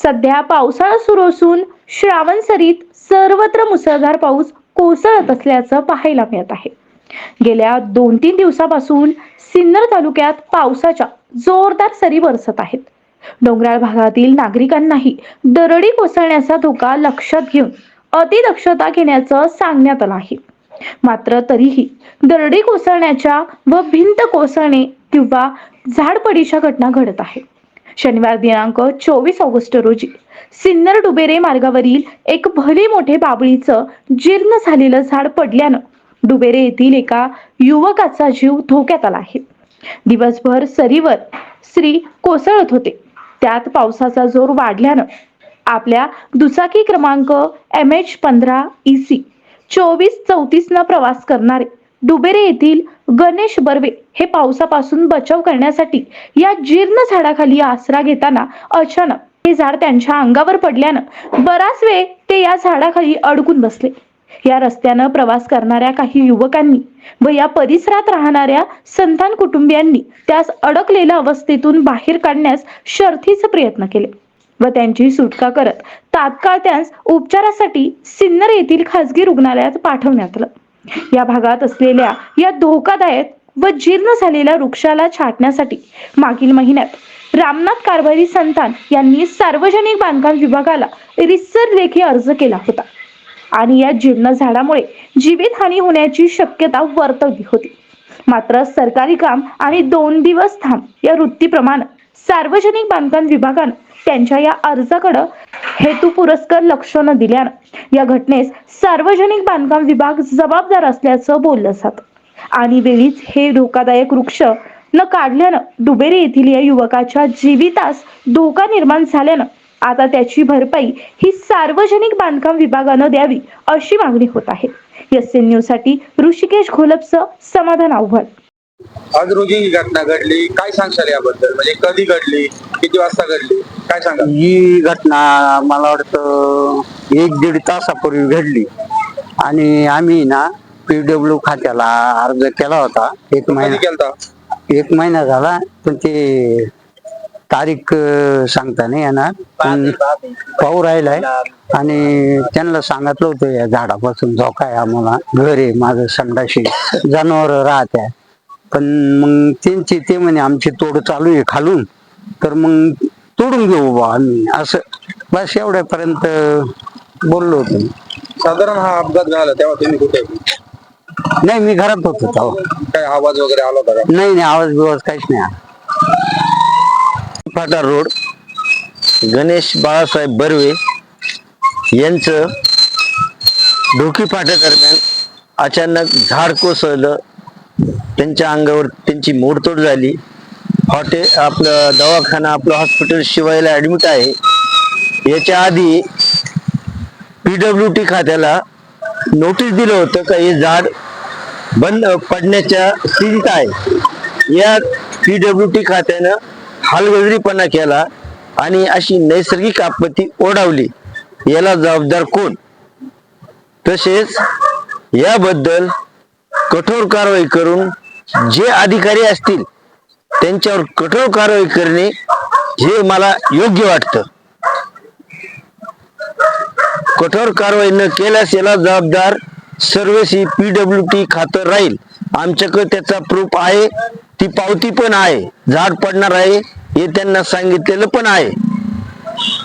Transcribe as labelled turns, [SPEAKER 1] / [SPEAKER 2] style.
[SPEAKER 1] सध्या पावसाळा सुरू असून श्रावण सरीत सर्वत्र मुसळधार पाऊस कोसळत असल्याचं पाहायला मिळत आहे. गेल्या दोन तीन दिवसापासून सिन्नर तालुक्यात पावसाच्या जोरदार सरी बरसत आहेत. डोंगराळ भागातील नागरिकांनाही दरडी कोसळण्याचा धोका लक्षात घेऊन अतिदक्षता घेण्याचं सांगण्यात आलं आहे. मात्र तरीही दरडी कोसळण्याच्या व भिंत कोसळणे किंवा झाडपडीच्या घटना घडत आहे शनिवार दिनांक चोवीस ऑगस्ट रोजी सिन्नर डुबेरे मार्गावरील एक भले मोठे बाबळीचं जीर्ण झालेलं झाड पडल्यानं डुबेरे येथील एका युवकाचा जीव धोक्यात आला आहे. दिवसभर सरीवर स्त्री कोसळत होते. त्यात पावसाचा जोर वाढल्यानं आपल्या दुचाकी क्रमांक एम एच पंधरा ई सी चोवीस चौतीस न प्रवास करणारे डुबेरे येथील गणेश बर्वे हे पावसापासून बचाव करण्यासाठी या जीर्ण झाडाखाली आसरा घेताना अचानक हे झाड त्यांच्या अंगावर पडल्यानं बराच वेळ ते या झाडाखाली अडकून बसले. या रस्त्यानं प्रवास करणाऱ्या काही युवकांनी व या परिसरात राहणाऱ्या संतान कुटुंबियांनी त्यास अडकलेल्या अवस्थेतून बाहेर काढण्यास शर्थीचे प्रयत्न केले व त्यांची सुटका करत तात्काळ त्यास उपचारासाठी सिन्नर येथील खासगी रुग्णालयात पाठवण्यात आलं. या भागात असलेल्या या धोकादायक व जीर्ण झालेल्या वृक्षाला छाटण्यासाठी मागील महिन्यात रामनाथ कारभारी संतान यांनी सार्वजनिक बांधकाम विभागाला रिसर लेखी अर्ज केला होता. आणि या जीर्ण झाडामुळे जीवितहानी होण्याची शक्यता वर्तवली होती. मात्र सरकारी काम आणि दोन दिवस थांब या वृत्तीप्रमाणे सार्वजनिक बांधकाम विभागानं त्यांच्या या अर्जाकडं हेतू पुरस्कार लक्ष न दिल्यानं या घटनेस सार्वजनिक बांधकाम विभाग जबाबदार असल्याचं बोललं जात. आणि वेळीच हे धोकादायक वृक्ष न काढल्यानं दुबेरे येथील या युवकाच्या जीवितास धोका निर्माण झाल्यानं आता त्याची भरपाई ही सार्वजनिक बांधकाम विभागानं द्यावी अशी मागणी होत आहे. एस एन न्यूजसाठी ऋषिकेश घोलपचं समाधान आव्हान.
[SPEAKER 2] आज रोजी ही घटना घडली. काय सांगशाल याबद्दल? म्हणजे कधी घडली? किती वाजता घडली? काय सांगाल?
[SPEAKER 3] ही घटना मला वाटतं एक दीड तासापूर्वी घडली. आणि आम्ही ना पीडब्ल्यू खात्याला अर्ज केला होता. एक
[SPEAKER 2] कधी
[SPEAKER 3] महिना
[SPEAKER 2] केलता?
[SPEAKER 3] एक महिना झाला पण ते तारीख अं, सांगता नाही येणार. पण पाऊ राहिलाय आणि त्यांना सांगितलं होतं या झाडापासून धोका आहे आम्हाला. घर आहे माझं संडाशी जनावर राहत्या. पण मग त्यांची ते म्हणे आमची तोड चालू आहे खालून. तर मग तोडून घेऊ बा आम्ही. असं. बस एवढ्यापर्यंत बोललो होतो.
[SPEAKER 2] साधारण हा अपघात झाला तेव्हा तुम्ही कुठे? होते?
[SPEAKER 3] नाही मी घरात होतो तेव्हा.
[SPEAKER 2] काय आवाज वगैरे आला होता का?
[SPEAKER 3] नाही नाही आवाज बिवाज काहीच नाही आला.
[SPEAKER 4] फाटा रोड. गणेश बाळासाहेब बर्वे यांचं ढोकी फाट्या दरम्यान अचानक झाड कोसळलं. त्यांच्या अंगावर त्यांची मोडतोड झाली. हॉटे आपलं दवाखाना आपलं हॉस्पिटल शिवायला ऍडमिट आहे. याच्या आधी पीडब्ल्यू टी खात्याला नोटीस दिलं होतं का हे झाड बंद पडण्याच्या स्थितीत आहे. या पीडब्ल्यू टी खात्यानं हलगजरीपणा केला आणि अशी नैसर्गिक आपत्ती ओढावली. याला जबाबदार कोण? तसेच याबद्दल कठोर कारवाई करून जे अधिकारी असतील त्यांच्यावर कठोर कारवाई करणे हे मला योग्य वाटतं. कठोर कारवाई न केल्यास याला जबाबदार सर्वसी पीडब्ल्यू टी खातं राहील. आमच्याकडे त्याचा प्रूफ आहे ती पावती पण आहे झाड पडणार आहे हे त्यांना सांगितलेलं पण आहे.